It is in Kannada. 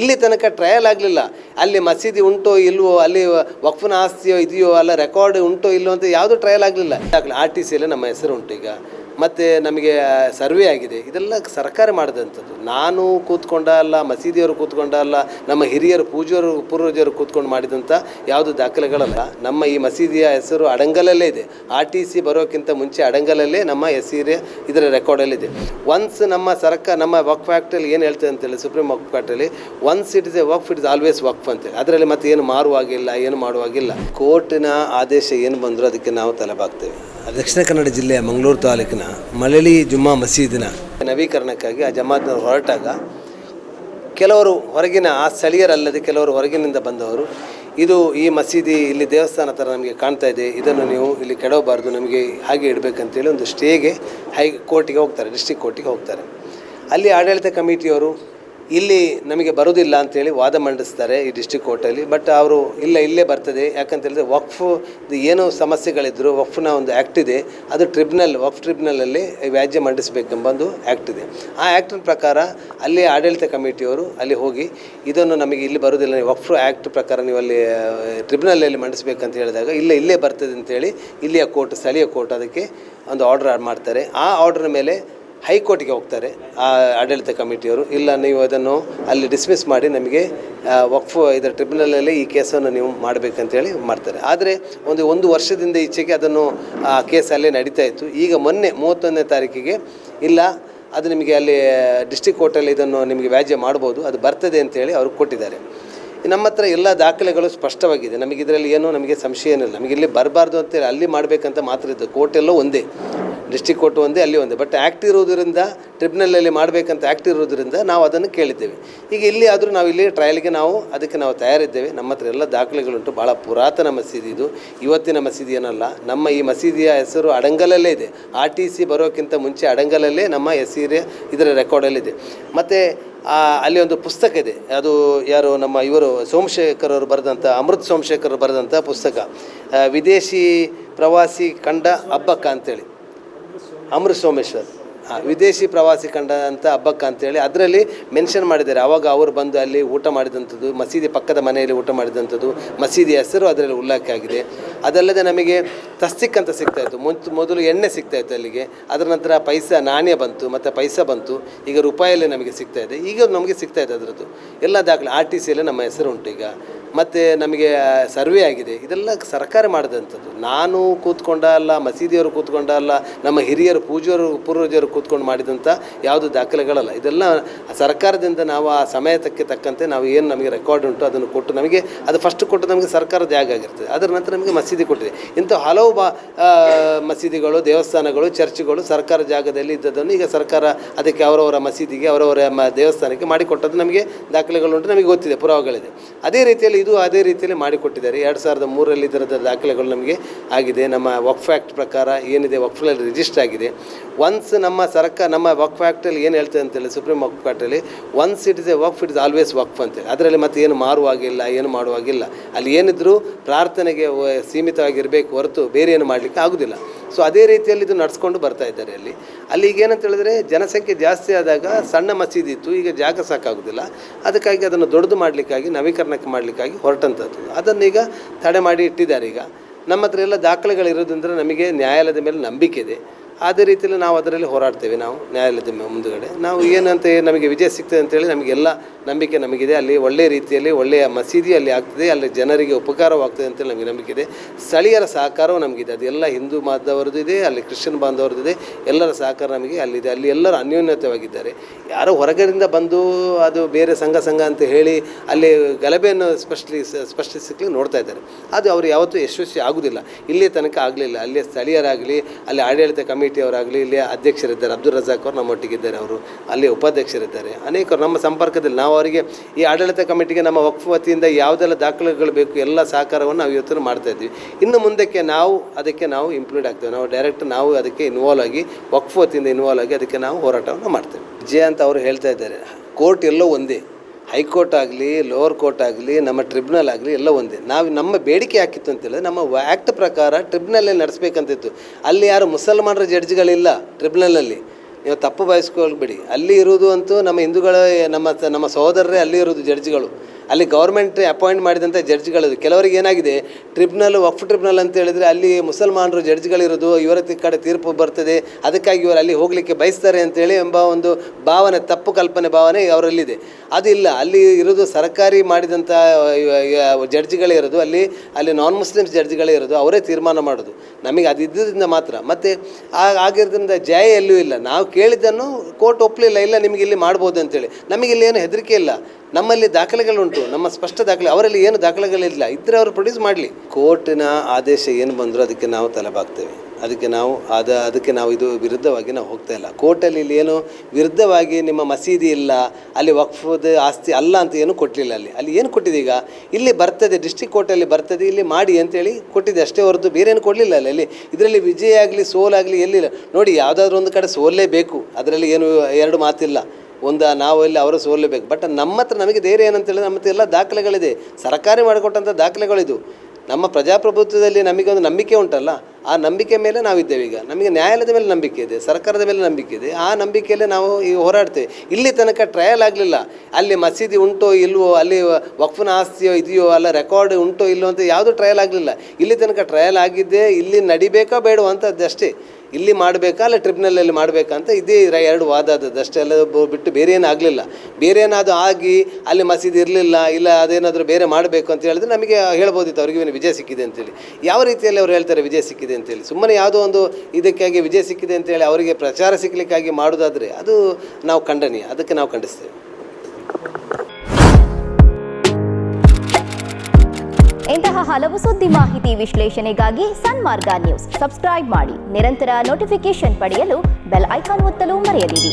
ಇಲ್ಲಿ ತನಕ ಟ್ರಯಲ್ ಆಗಲಿಲ್ಲ. ಅಲ್ಲಿ ಮಸೀದಿ ಉಂಟೋ ಇಲ್ವೋ, ಅಲ್ಲಿ ವಕ್ಫನ ಆಸ್ತಿಯೋ ಇದೆಯೋ, ಅಲ್ಲ ರೆಕಾರ್ಡ್ ಉಂಟೋ ಇಲ್ಲೋ ಅಂತ ಯಾವುದೂ ಟ್ರಯಲ್ ಆಗಲಿಲ್ಲ. ಆರ್ ಟಿ ಸಿಯಲ್ಲೇ ನಮ್ಮ ಹೆಸರು ಉಂಟು ಈಗ. ಮತ್ತು ನಮಗೆ ಸರ್ವೆ ಆಗಿದೆ. ಇದೆಲ್ಲ ಸರ್ಕಾರ ಮಾಡಿದಂಥದ್ದು. ನಾನು ಕೂತ್ಕೊಂಡ ಅಲ್ಲ, ಮಸೀದಿಯವರು ಕೂತ್ಕೊಂಡ ಅಲ್ಲ, ನಮ್ಮ ಹಿರಿಯರು ಪೂಜೆಯವರು ಪೂರ್ವಜರು ಕೂತ್ಕೊಂಡು ಮಾಡಿದಂಥ ಯಾವುದು ದಾಖಲೆಗಳಲ್ಲ. ನಮ್ಮ ಈ ಮಸೀದಿಯ ಹೆಸರು ಅಡಂಗಲಲ್ಲೇ ಇದೆ. ಆರ್ ಟಿ ಸಿ ಬರೋಕ್ಕಿಂತ ಮುಂಚೆ ಅಡಂಗಲಲ್ಲೇ ನಮ್ಮ ಹೆಸರು ಇದರ ರೆಕಾರ್ಡಲ್ಲಿದೆ ಒನ್ಸ್ ನಮ್ಮ ಸರ್ಕಾರ, ನಮ್ಮ ವಕ್ಫ್ ಫ್ಯಾಕ್ಟ್ರಿಯಲ್ಲಿ ಏನು ಹೇಳ್ತದೆ ಅಂತೇಳಿ supreme Waqf ಫ್ಯಾಕ್ಟ್ರಿಯಲ್ಲಿ once it is a Waqf it is always Waqf ಅಂತೇಳಿ ಅದರಲ್ಲಿ ಮತ್ತೆ ಏನು ಮಾರುವಾಗಿಲ್ಲ, ಏನು ಮಾಡುವಾಗಿಲ್ಲ. ಕೋರ್ಟಿನ ಆದೇಶ ಏನು ಬಂದರೂ ಅದಕ್ಕೆ ನಾವು ತಲೆಬಾಗ್ತೇವೆ ದಕ್ಷಿಣ ಕನ್ನಡ ಜಿಲ್ಲೆಯ ಮಂಗಳೂರು ತಾಲೂಕಿನ ಮಳಲಿ ಜುಮ್ಮಾ ಮಸೀದಿನ ನವೀಕರಣಕ್ಕಾಗಿ ಆ ಜಮಾತ್ನವರು ಹೊರಟಾಗ ಕೆಲವರು ಹೊರಗಿನ ಆ ಸ್ಥಳೀಯರಲ್ಲದೆ ಕೆಲವರು ಹೊರಗಿನಿಂದ ಬಂದವರು. ಇದು ಈ ಮಸೀದಿ ಇಲ್ಲಿ ದೇವಸ್ಥಾನ ಥರ ನಮಗೆ ಕಾಣ್ತಾ ಇದೆ. ಇದನ್ನು ನೀವು ಇಲ್ಲಿ ಕೆಡವಬಾರ್ದು. ನಮಗೆ ಹಾಗೆ ಇಡಬೇಕಂತೇಳಿ ಒಂದು ಸ್ಟೇಗೆ ಹೈ ಕೋರ್ಟಿಗೆ ಹೋಗ್ತಾರೆ ಡಿಸ್ಟಿಕ್ ಕೋರ್ಟಿಗೆ ಹೋಗ್ತಾರೆ. ಅಲ್ಲಿ ಆಡಳಿತ ಕಮಿಟಿಯವರು ಇಲ್ಲಿ ನಮಗೆ ಬರೋದಿಲ್ಲ ಅಂತೇಳಿ ವಾದ ಮಂಡಿಸ್ತಾರೆ ಈ ಡಿಸ್ಟ್ರಿಕ್ಟ್ ಕೋರ್ಟಲ್ಲಿ ಬಟ್ ಅವರು ಇಲ್ಲ, ಇಲ್ಲೇ ಬರ್ತದೆ. ಯಾಕಂತ ಹೇಳಿದ್ರೆ ವಕ್ಫ್ ಏನು ಸಮಸ್ಯೆಗಳಿದ್ದರು ವಕ್ಫ್ನ ಒಂದು ಆ್ಯಕ್ಟ್ ಇದೆ. ಅದು ಟ್ರಿಬ್ಯುನಲ್ ವಕ್ಫ್ ಟ್ರಿಬ್ಯುನಲಲ್ಲಿ ವ್ಯಾಜ್ಯ ಮಂಡಿಸಬೇಕೆಂಬ ಒಂದು ಆ್ಯಕ್ಟ್ ಇದೆ. ಆ ಆ್ಯಕ್ಟಿನ ಪ್ರಕಾರ ಅಲ್ಲಿ ಆಡಳಿತ ಕಮಿಟಿಯವರು ಅಲ್ಲಿ ಹೋಗಿ, ಇದನ್ನು ನಮಗೆ ಇಲ್ಲಿ ಬರೋದಿಲ್ಲ ವಕ್ಫ್ ಆ್ಯಕ್ಟ್ ಪ್ರಕಾರ ನೀವು ಅಲ್ಲಿ ಟ್ರಿಬ್ಯುನಲಲ್ಲಿ ಮಂಡಿಸಬೇಕಂತ ಹೇಳಿದಾಗ, ಇಲ್ಲ, ಇಲ್ಲೇ ಬರ್ತದೆ ಅಂತೇಳಿ ಇಲ್ಲಿಯ ಕೋರ್ಟ್ ಸ್ಥಳೀಯ ಕೋರ್ಟ್ ಅದಕ್ಕೆ ಒಂದು ಆರ್ಡರ್ ಮಾಡ್ತಾರೆ. ಆ ಆರ್ಡ್ರ್ ಮೇಲೆ ಹೈಕೋರ್ಟಿಗೆ ಹೋಗ್ತಾರೆ, ಆ ಆಡಳಿತ ಕಮಿಟಿಯವರು. ಇಲ್ಲ, ನೀವು ಅದನ್ನು ಅಲ್ಲಿ ಡಿಸ್ಮಿಸ್ ಮಾಡಿ ನಮಗೆ ವಕ್ಫ್ ಇದರ ಟ್ರಿಬ್ಯುನಲಲ್ಲಿ ಈ ಕೇಸನ್ನು ನೀವು ಮಾಡಬೇಕಂತೇಳಿ ಮಾಡ್ತಾರೆ. ಆದರೆ ಒಂದು ಒಂದು ವರ್ಷದಿಂದ ಈಚೆಗೆ ಅದನ್ನು, ಆ, ಕೇಸ್ ಅಲ್ಲೇ ನಡೀತಾ ಇತ್ತು. ಈಗ ಮೊನ್ನೆ ಮೂವತ್ತೊಂದನೇ ತಾರೀಕಿಗೆ, ಇಲ್ಲ, ಅದು ನಿಮಗೆ ಅಲ್ಲಿ ಡಿಸ್ಟಿಕ್ ಕೋರ್ಟಲ್ಲಿ ಇದನ್ನು ನಿಮಗೆ ವ್ಯಾಜ್ಯ ಮಾಡ್ಬೋದು, ಅದು ಬರ್ತದೆ ಅಂತೇಳಿ ಅವರು ಕೊಟ್ಟಿದ್ದಾರೆ. ನಮ್ಮ ಹತ್ರ ಎಲ್ಲ ದಾಖಲೆಗಳು ಸ್ಪಷ್ಟವಾಗಿದೆ. ನಮಗೆ ಇದರಲ್ಲಿ ಏನೂ ನಮಗೆ ಸಂಶಯ ಏನಿಲ್ಲ. ನಮಗೆ ಇಲ್ಲಿ ಬರಬಾರ್ದು ಅಂತೇಳಿ ಅಲ್ಲಿ ಮಾಡಬೇಕಂತ ಮಾತ್ರ ಇದ್ದು ಕೋರ್ಟೆಲ್ಲೋ ಒಂದೇ. ಡಿಸ್ಟಿಕ್ ಕೋರ್ಟ್ ಒಂದೇ, ಅಲ್ಲಿ ಒಂದೇ. ಬಟ್ ಆ್ಯಕ್ಟ್ ಇರೋದರಿಂದ ಟ್ರಿಬ್ಯುನಲಲ್ಲಿ ಮಾಡಬೇಕಂತ ಆ್ಯಕ್ಟ್ ಇರೋದರಿಂದ ನಾವು ಅದನ್ನು ಕೇಳಿದ್ದೇವೆ. ಈಗ ಇಲ್ಲಿ ಆದರೂ ನಾವು ಇಲ್ಲಿ ಟ್ರಯಲ್ಗೆ ನಾವು ಅದಕ್ಕೆ ನಾವು ತಯಾರಿದ್ದೇವೆ. ನಮ್ಮ ಹತ್ರ ಎಲ್ಲ ದಾಖಲೆಗಳುಂಟು. ಭಾಳ ಪುರಾತನ ಮಸೀದಿ ಇದು. ಇವತ್ತಿನ ಮಸೀದಿ ಏನಲ್ಲ, ನಮ್ಮ ಈ ಮಸೀದಿಯ ಹೆಸರು ಅಡಂಗಲಲ್ಲೇ ಇದೆ. ಆರ್ ಟಿ ಸಿ ಬರೋಕ್ಕಿಂತ ಮುಂಚೆ ಅಡಂಗಲಲ್ಲೇ ನಮ್ಮ ಹೆಸರು ಇದರ ರೆಕಾರ್ಡಲ್ಲಿದೆ. ಮತ್ತು ಅಲ್ಲಿ ಒಂದು ಪುಸ್ತಕ ಇದೆ. ಅದು ಯಾರು ನಮ್ಮ ಇವರು, ಸೋಮಶೇಖರ್ ಅವರು ಬರೆದಂಥ ಅಮೃತ್ ಸೋಮಶೇಖರ್ ಬರೆದಂಥ ಪುಸ್ತಕ. ವಿದೇಶಿ ಪ್ರವಾಸಿ ಕಂಡ ಹಬ್ಬಕ್ಕ ಅಂತೇಳಿ. ಅಮೃತ್ ಸೋಮೇಶ್ವರ್ ವಿದೇಶಿ ಪ್ರವಾಸಿ ಕಂಡ ಅಂತ ಹಬ್ಬಕ್ಕ ಅಂತೇಳಿ ಅದರಲ್ಲಿ ಮೆನ್ಷನ್ ಮಾಡಿದ್ದಾರೆ. ಆವಾಗ ಅವರು ಬಂದು ಅಲ್ಲಿ ಊಟ ಮಾಡಿದಂಥದ್ದು, ಮಸೀದಿ ಪಕ್ಕದ ಮನೆಯಲ್ಲಿ ಊಟ ಮಾಡಿದಂಥದ್ದು ಮಸೀದಿ ಹೆಸರು ಅದರಲ್ಲಿ ಉಲ್ಲೇಖ ಆಗಿದೆ. ಅದಲ್ಲದೆ ನಮಗೆ ತಸ್ತಿಕ್ ಅಂತ ಸಿಗ್ತಾಯಿತ್ತು ಮುಂಚೆ ಮೊದಲು ಎಣ್ಣೆ ಸಿಗ್ತಾಯಿತ್ತು ಅಲ್ಲಿಗೆ. ಅದರ ನಂತರ ಪೈಸ, ನಾಣ್ಯ ಬಂತು, ಮತ್ತು ಪೈಸ ಬಂತು. ಈಗ ರೂಪಾಯಲ್ಲಿ ನಮಗೆ ಸಿಗ್ತಾ ಇದೆ. ಈಗ ನಮಗೆ ಸಿಗ್ತಾ ಇದೆ ಅದರದ್ದು. ಎಲ್ಲ ದಾಖಲೆ ಆರ್ ಟಿ ಸಿಯಲ್ಲೇ ನಮ್ಮ ಹೆಸರು ಉಂಟು ಈಗ. ಮತ್ತು ನಮಗೆ ಸರ್ವೆ ಆಗಿದೆ. ಇದೆಲ್ಲ ಸರ್ಕಾರ ಮಾಡಿದಂಥದ್ದು. ನಾನು ಕೂತ್ಕೊಂಡ ಅಲ್ಲ, ಮಸೀದಿಯವರು ಕೂತ್ಕೊಂಡ ಅಲ್ಲ, ನಮ್ಮ ಹಿರಿಯರು ಪೂಜೆಯವರು ಪೂರ್ವಜರು ಕೂತ್ಕೊಂಡು ಮಾಡಿದಂಥ ಯಾವುದು ದಾಖಲೆಗಳಲ್ಲ. ಇದೆಲ್ಲ ಸರ್ಕಾರದಿಂದ ನಾವು ಆ ಸಮಯಕ್ಕೆ ತಕ್ಕಂತೆ ನಾವು ಏನು ನಮಗೆ ರೆಕಾರ್ಡ್ ಉಂಟು ಅದನ್ನು ಕೊಟ್ಟು ನಮಗೆ, ಅದು ಫಸ್ಟ್ ಕೊಟ್ಟು ನಮಗೆ ಸರ್ಕಾರದ ಜಾಗ ಆಗಿರ್ತದೆ. ಅದರ ನಂತರ ನಮಗೆ ಮಸೀದಿ ಕೊಟ್ಟಿದೆ. ಇಂಥ ಹಲವು ಬಾ ಮಸೀದಿಗಳು, ದೇವಸ್ಥಾನಗಳು, ಚರ್ಚ್ಗಳು ಸರ್ಕಾರ ಜಾಗದಲ್ಲಿ ಇದ್ದದನ್ನು ಈಗ ಸರ್ಕಾರ ಅದಕ್ಕೆ ಅವರವರ ಮಸೀದಿಗೆ, ಅವರವರ ದೇವಸ್ಥಾನಕ್ಕೆ ಮಾಡಿಕೊಟ್ಟದ್ದು ನಮಗೆ ದಾಖಲೆಗಳುಂಟು ನಮಗೆ ಗೊತ್ತಿದೆ, ಪುರಾವೆಗಳಿದೆ. ಅದೇ ರೀತಿಯಲ್ಲಿ ಇದು ಅದೇ ರೀತಿಯಲ್ಲಿ ಮಾಡಿಕೊಟ್ಟಿದ್ದಾರೆ. ಎರಡು ಸಾವಿರದ ಮೂರರಲ್ಲಿ ಇದರದ ದಾಖಲೆಗಳು ನಮಗೆ ಆಗಿದೆ. ನಮ್ಮ ವಕ್ಫ್ ಆ್ಯಕ್ಟ್ ಪ್ರಕಾರ ಏನಿದೆ ವಕ್ಫಲ್ಲಿ ರಿಜಿಸ್ಟರ್ ಆಗಿದೆ. ಒನ್ಸ್ ನಮ್ಮ ಸರ್ಕಾರ, ನಮ್ಮ ವಕ್ಫ್ ಆ್ಯಕ್ಟಲ್ಲಿ ಏನು ಹೇಳ್ತದೆ ಅಂತೇಳಿ supreme Waqf ಆ್ಯಕ್ಟಲ್ಲಿ once it is a Waqf it is always Waqf ಅಂತೇಳಿ ಅದರಲ್ಲಿ ಮತ್ತೆ ಏನು ಮಾರುವಾಗಿಲ್ಲ, ಏನು ಮಾಡುವಾಗಿಲ್ಲ. ಅಲ್ಲಿ ಏನಿದ್ರೂ ಪ್ರಾರ್ಥನೆಗೆ ಸೀಮಿತವಾಗಿರಬೇಕು ಹೊರತು ಬೇರೆ ಏನು ಮಾಡಲಿಕ್ಕೆ ಆಗೋದಿಲ್ಲ. ಸೊ ಅದೇ ರೀತಿಯಲ್ಲಿ ಇದು ನಡೆಸ್ಕೊಂಡು ಬರ್ತಾ ಇದ್ದಾರೆ ಅಲ್ಲಿ. ಅಲ್ಲಿ ಈಗ ಏನಂತ ಹೇಳಿದ್ರೆ ಜನಸಂಖ್ಯೆ ಜಾಸ್ತಿ ಆದಾಗ ಸಣ್ಣ ಮಸೀದಿ ಇತ್ತು. ಈಗ ಜಾಗ ಸಾಕಾಗೋದಿಲ್ಲ. ಅದಕ್ಕಾಗಿ ಅದನ್ನು ದೊಡ್ಡದು ಮಾಡಲಿಕ್ಕಾಗಿ, ನವೀಕರಣಕ್ಕೆ ಮಾಡಲಿಕ್ಕಾಗಿ ಹೊರಟಂಥದ್ದು ಅದನ್ನು ಈಗ ತಡೆ ಮಾಡಿ ಇಟ್ಟಿದ್ದಾರೆ ಈಗ. ನಮ್ಮ ಹತ್ರ ಎಲ್ಲ ದಾಖಲೆಗಳಿರೋದ್ರಿಂದ ನಮಗೆ ನ್ಯಾಯಾಲಯದ ಮೇಲೆ ನಂಬಿಕೆ ಇದೆ. ಅದೇ ರೀತಿಯಲ್ಲಿ ನಾವು ಅದರಲ್ಲಿ ಹೋರಾಡ್ತೇವೆ ನಾವು ನ್ಯಾಯಾಲಯದ ಮುಂದುಗಡೆ. ನಾವು ಏನಂತ ನಮಗೆ ವಿಜಯ ಸಿಗ್ತದೆ ಅಂತೇಳಿ ನಮಗೆಲ್ಲ ನಂಬಿಕೆ ನಮಗಿದೆ. ಅಲ್ಲಿ ಒಳ್ಳೆಯ ರೀತಿಯಲ್ಲಿ ಒಳ್ಳೆಯ ಮಸೀದಿ ಅಲ್ಲಿ ಆಗ್ತದೆ. ಅಲ್ಲಿ ಜನರಿಗೆ ಉಪಕಾರವಾಗ್ತದೆ ಅಂತೇಳಿ ನಮಗೆ ನಂಬಿಕೆ ಇದೆ. ಸ್ಥಳೀಯರ ಸಹಕಾರವೂ ನಮಗಿದೆ. ಅದೆಲ್ಲ ಹಿಂದೂ ಬಾಂಧವರದ್ದು ಇದೆ, ಅಲ್ಲಿ ಕ್ರಿಶ್ಚಿಯನ್ ಬಾಂಧವರದ್ದು ಇದೆ. ಎಲ್ಲರ ಸಹಕಾರ ನಮಗೆ ಅಲ್ಲಿದೆ. ಅಲ್ಲಿ ಎಲ್ಲರೂ ಅನ್ಯೋನ್ಯತವಾಗಿದ್ದಾರೆ ಯಾರೋ ಹೊರಗಡೆಯಿಂದ ಬಂದು ಅದು ಬೇರೆ ಸಂಘ ಸಂಘ ಅಂತ ಹೇಳಿ ಅಲ್ಲಿ ಗಲಭೆಯನ್ನು ಸ್ಪಷ್ಟಲಿ ಸ್ಪಷ್ಟಿಸಲಿಕ್ಕೆ ನೋಡ್ತಾ ಇದ್ದಾರೆ. ಅದು ಅವರು ಯಾವತ್ತೂ ಯಶಸ್ವಿ ಆಗೋದಿಲ್ಲ. ಇಲ್ಲಿ ತನಕ ಆಗಲಿಲ್ಲ. ಅಲ್ಲಿಯ ಸ್ಥಳೀಯರಾಗಲಿ, ಅಲ್ಲಿ ಆಡಳಿತ ಕಮಿಟಿಯವರಾಗಲಿ ಇಲ್ಲಿ ಅಧ್ಯಕ್ಷರಿದ್ದಾರೆ. ಅಬ್ದುಲ್ ರಜಾಕ್ ಅವರು ನಮ್ಮೊಟ್ಟಿಗಿದ್ದಾರೆ ಅವರು. ಅಲ್ಲಿ ಉಪಾಧ್ಯಕ್ಷರಿದ್ದಾರೆ. ಅನೇಕರು ನಮ್ಮ ಸಂಪರ್ಕದಲ್ಲಿ ನಾವು ಅವರಿಗೆ ಈ ಆಡಳಿತ ಕಮಿಟಿಗೆ ನಮ್ಮ ವಕ್ಫ್ ವತಿಯಿಂದ ಯಾವುದೆಲ್ಲ ದಾಖಲೆಗಳು ಬೇಕು, ಎಲ್ಲ ಸಹಕಾರವನ್ನು ನಾವು ಇವತ್ತು ಮಾಡ್ತಾ ಇದ್ವಿ. ಇನ್ನು ಮುಂದಕ್ಕೆ ನಾವು ಅದಕ್ಕೆ ನಾವು ಇಂಪ್ಲೂಡ್ ಆಗ್ತೇವೆ. ನಾವು ಡೈರೆಕ್ಟ್ ನಾವು ಅದಕ್ಕೆ ಇನ್ವಾಲ್ವ್ ಆಗಿ, ವಕ್ಫ್ ವತಿಯಿಂದ ಇನ್ವಾಲ್ವ್ ಆಗಿ ಅದಕ್ಕೆ ನಾವು ಹೋರಾಟವನ್ನು ಮಾಡ್ತೇವೆ. ಜೆ ಅಂತ ಅವರು ಹೇಳ್ತಾ ಇದ್ದಾರೆ. ಕೋರ್ಟ್ ಎಲ್ಲೋ ಒಂದೇ. ಹೈಕೋರ್ಟ್ ಆಗಲಿ, ಲೋವರ್ ಕೋರ್ಟ್ ಆಗಲಿ, ನಮ್ಮ ಟ್ರಿಬ್ಯುನಲ್ ಆಗಲಿ ಎಲ್ಲ ಒಂದೇ. ನಾವು ನಮ್ಮ ಬೇಡಿಕೆ ಹಾಕಿತ್ತು ಅಂತೇಳಿದ್ರೆ ನಮ್ಮ ಆ್ಯಕ್ಟ್ ಪ್ರಕಾರ ಟ್ರಿಬ್ಯುನಲ್ಲೇ ನಡೆಸ್ಬೇಕಂತಿತ್ತು. ಅಲ್ಲಿ ಯಾರು ಮುಸಲ್ಮಾನರ ಜಡ್ಜ್ಗಳಿಲ್ಲ ಟ್ರಿಬ್ಯುನಲಲ್ಲಿ ನೀವು ತಪ್ಪು ಬಯಸ್ಕೊಳ್ಬೇಡಿ. ಅಲ್ಲಿ ಇರುವುದು ಅಂತೂ ನಮ್ಮ ಹಿಂದೂಗಳ, ನಮ್ಮ ನಮ್ಮ ಸಹೋದರರೇ ಅಲ್ಲಿ ಇರೋದು ಜಡ್ಜ್ಗಳು. ಅಲ್ಲಿ ಗೌರ್ಮೆಂಟ್ ಅಪಾಯಿಂಟ್ ಮಾಡಿದಂಥ ಜಡ್ಜ್ಗಳದು ಕೆಲವರಿಗೆ ಏನಾಗಿದೆ ಟ್ರಿಬ್ಯುನಲ್ ವಕ್ಫ್ ಟ್ರಿಬ್ಯುನಲ್ ಅಂತ ಹೇಳಿದರೆ ಅಲ್ಲಿ ಮುಸಲ್ಮಾನರು ಜಡ್ಜ್ಗಳಿರೋದು ಇವರ ಕಡೆ ತೀರ್ಪು ಬರ್ತದೆ, ಅದಕ್ಕಾಗಿ ಇವರು ಅಲ್ಲಿ ಹೋಗಲಿಕ್ಕೆ ಬಯಸ್ತಾರೆ ಅಂತೇಳಿ ಎಂಬ ಒಂದು ಭಾವನೆ, ತಪ್ಪು ಕಲ್ಪನೆ ಭಾವನೆ ಅವರಲ್ಲಿದೆ. ಅದು ಇಲ್ಲ, ಅಲ್ಲಿ ಇರೋದು ಸರ್ಕಾರಿ ಮಾಡಿದಂಥ ಜಡ್ಜ್ಗಳೇ ಇರೋದು, ಅಲ್ಲಿ ಅಲ್ಲಿ ನಾನ್ ಮುಸ್ಲಿಮ್ಸ್ ಜಡ್ಜ್ಗಳೇ ಇರೋದು, ಅವರೇ ತೀರ್ಮಾನ ಮಾಡೋದು. ನಮಗೆ ಅದು ಇದ್ದುದರಿಂದ ಮಾತ್ರ. ಮತ್ತು ಆಗಿರೋದ್ರಿಂದ ಜಯ ಎಲ್ಲೂ ಇಲ್ಲ. ನಾವು ಕೇಳಿದ್ದನ್ನು ಕೋರ್ಟ್ ಒಪ್ಪಲಿಲ್ಲ ಇಲ್ಲ ನಿಮಗೆ ಇಲ್ಲಿ ಮಾಡ್ಬೋದು ಅಂತೇಳಿ ನಮಗೆ ಇಲ್ಲಿ ಏನು ಹೆದರಿಕೆ ಇಲ್ಲ. ನಮ್ಮಲ್ಲಿ ದಾಖಲೆಗಳುಂಟು ನಮ್ಮ ಸ್ಪಷ್ಟ ದಾಖಲೆ, ಅವರಲ್ಲಿ ಏನು ದಾಖಲೆಗಳಿಲ್ಲ ಇದ್ದರೆ ಅವರು ಪ್ರೊಡ್ಯೂಸ್ ಮಾಡಲಿ. ಕೋರ್ಟಿನ ಆದೇಶ ಏನು ಬಂದರೂ ಅದಕ್ಕೆ ನಾವು ತಲೆಬಾಗ್ತೇವೆ. ಅದಕ್ಕೆ ನಾವು, ಅದ, ಅದಕ್ಕೆ ನಾವು ಇದು ವಿರುದ್ಧವಾಗಿ ನಾವು ಹೋಗ್ತಾ ಇಲ್ಲ. ಕೋರ್ಟಲ್ಲಿ ಇಲ್ಲಿ ಏನು ವಿರುದ್ಧವಾಗಿ ನಿಮ್ಮ ಮಸೀದಿ ಇಲ್ಲ, ಅಲ್ಲಿ ವಕ್ಫದ ಆಸ್ತಿ ಅಲ್ಲ ಅಂತ ಏನು ಕೊಟ್ಟಲಿಲ್ಲ ಅಲ್ಲಿ. ಅಲ್ಲಿ ಏನು ಕೊಟ್ಟಿದೆ ಈಗ? ಇಲ್ಲಿ ಬರ್ತದೆ ಡಿಸ್ಟ್ರಿಕ್ಟ್ ಕೋರ್ಟಲ್ಲಿ ಬರ್ತದೆ, ಇಲ್ಲಿ ಮಾಡಿ ಅಂತೇಳಿ ಕೊಟ್ಟಿದೆ. ಅಷ್ಟೇ ಹೊರತು ಬೇರೇನು ಕೊಡಲಿಲ್ಲ ಅಲ್ಲಿ. ಅಲ್ಲಿ ಇದರಲ್ಲಿ ವಿಜಯ ಆಗಲಿ ಸೋಲಾಗಲಿ ಎಲ್ಲಿಲ್ಲ. ನೋಡಿ, ಯಾವುದಾದ್ರೂ ಒಂದು ಕಡೆ ಸೋಲೇಬೇಕು ಅದರಲ್ಲಿ ಏನು ಎರಡು ಮಾತಿಲ್ಲ. ಒಂದು ನಾವು ಇಲ್ಲಿ ಅವರು ಸೋಲಬೇಕು. ಬಟ್ ನಮ್ಮ ಹತ್ರ ನಮಗೆ ಧೈರ್ಯ ಏನಂತ ಹೇಳಿದ್ರೆ ನಮ್ಮ ಹತ್ರ ಎಲ್ಲ ದಾಖಲೆಗಳಿದೆ. ಸರ್ಕಾರಿ ಮಾಡಿಕೊಟ್ಟಂಥ ದಾಖಲೆಗಳಿದು. ನಮ್ಮ ಪ್ರಜಾಪ್ರಭುತ್ವದಲ್ಲಿ ನಮಗೆ ಒಂದು ನಂಬಿಕೆ ಉಂಟಲ್ಲ? ಆ ನಂಬಿಕೆ ಮೇಲೆ ನಾವಿದ್ದೇವೆ ಈಗ. ನಮಗೆ ನ್ಯಾಯಾಲಯದ ಮೇಲೆ ನಂಬಿಕೆ ಇದೆ, ಸರ್ಕಾರದ ಮೇಲೆ ನಂಬಿಕೆ ಇದೆ. ಆ ನಂಬಿಕೆಯಲ್ಲೇ ನಾವು ಈಗ ಹೋರಾಡ್ತೇವೆ. ಇಲ್ಲಿ ತನಕ ಟ್ರಯಲ್ ಆಗಲಿಲ್ಲ. ಅಲ್ಲಿ ಮಸೀದಿ ಉಂಟೋ ಇಲ್ವೋ, ಅಲ್ಲಿ ವಕ್ಫನ ಆಸ್ತಿಯೋ ಇದೆಯೋ, ಅಲ್ಲ ರೆಕಾರ್ಡ್ ಉಂಟೋ ಇಲ್ಲೋ ಅಂತ ಯಾವುದೂ ಟ್ರಯಲ್ ಆಗಲಿಲ್ಲ. ಇಲ್ಲಿ ತನಕ ಟ್ರಯಲ್ ಆಗಿದ್ದೆ, ಇಲ್ಲಿ ನಡಿಬೇಕಾ ಬೇಡೋ ಅಂತ ಅಷ್ಟೇ. ಇಲ್ಲಿ ಮಾಡಬೇಕಾ ಅಲ್ಲ ಟ್ರಿಬ್ಯುನಲಲ್ಲಿ ಮಾಡಬೇಕಾ ಅಂತ ಇದೇ ಎರಡು ವಾದ ಅದದಷ್ಟೇ ಅಲ್ಲ ಬಿಟ್ಟು ಬೇರೆ ಏನೂ ಆಗಲಿಲ್ಲ. ಬೇರೆ ಏನಾದರೂ ಆಗಿ, ಅಲ್ಲಿ ಮಸೀದಿ ಇರಲಿಲ್ಲ, ಇಲ್ಲ ಅದೇನಾದರೂ ಬೇರೆ ಮಾಡಬೇಕು ಅಂತ ಹೇಳಿದ್ರೆ ನಮಗೆ ಹೇಳ್ಬೋದಿತ್ತು. ಅವ್ರಿಗೆ ವಿಜಯ ಸಿಕ್ಕಿದೆ ಅಂತೇಳಿ. ಯಾವ ರೀತಿಯಲ್ಲಿ ಅವ್ರು ಹೇಳ್ತಾರೆ ವಿಜಯ ಸಿಕ್ಕಿದೆ ಅಂತೇಳಿ ಸುಮ್ಮನೆ ಯಾವುದೋ ಒಂದು ಇದಕ್ಕಾಗಿ ವಿಜಯ ಸಿಕ್ಕಿದೆ ಅಂತೇಳಿ ಅವರಿಗೆ ಪ್ರಚಾರ ಸಿಕ್ಕಲಿಕ್ಕಾಗಿ ಮಾಡೋದಾದರೆ ಅದು ನಾವು ಖಂಡನೀಯ. ಅದಕ್ಕೆ ನಾವು ಖಂಡಿಸ್ತೇವೆ. ಇಂತಹ ಹಲವು ಸುದ್ದಿ ಮಾಹಿತಿ ವಿಶ್ಲೇಷಣೆಗಾಗಿ ಸನ್ಮಾರ್ಗ ನ್ಯೂಸ್. ಸಬ್ಸ್ಕ್ರೈಬ್ ಮಾಡಿ. ನಿರಂತರ ನೋಟಿಫಿಕೇಶನ್ ಪಡೆಯಲು ಬೆಲ್ ಐಕಾನ್ ಒತ್ತಲು ಮರೆಯದಿರಿ.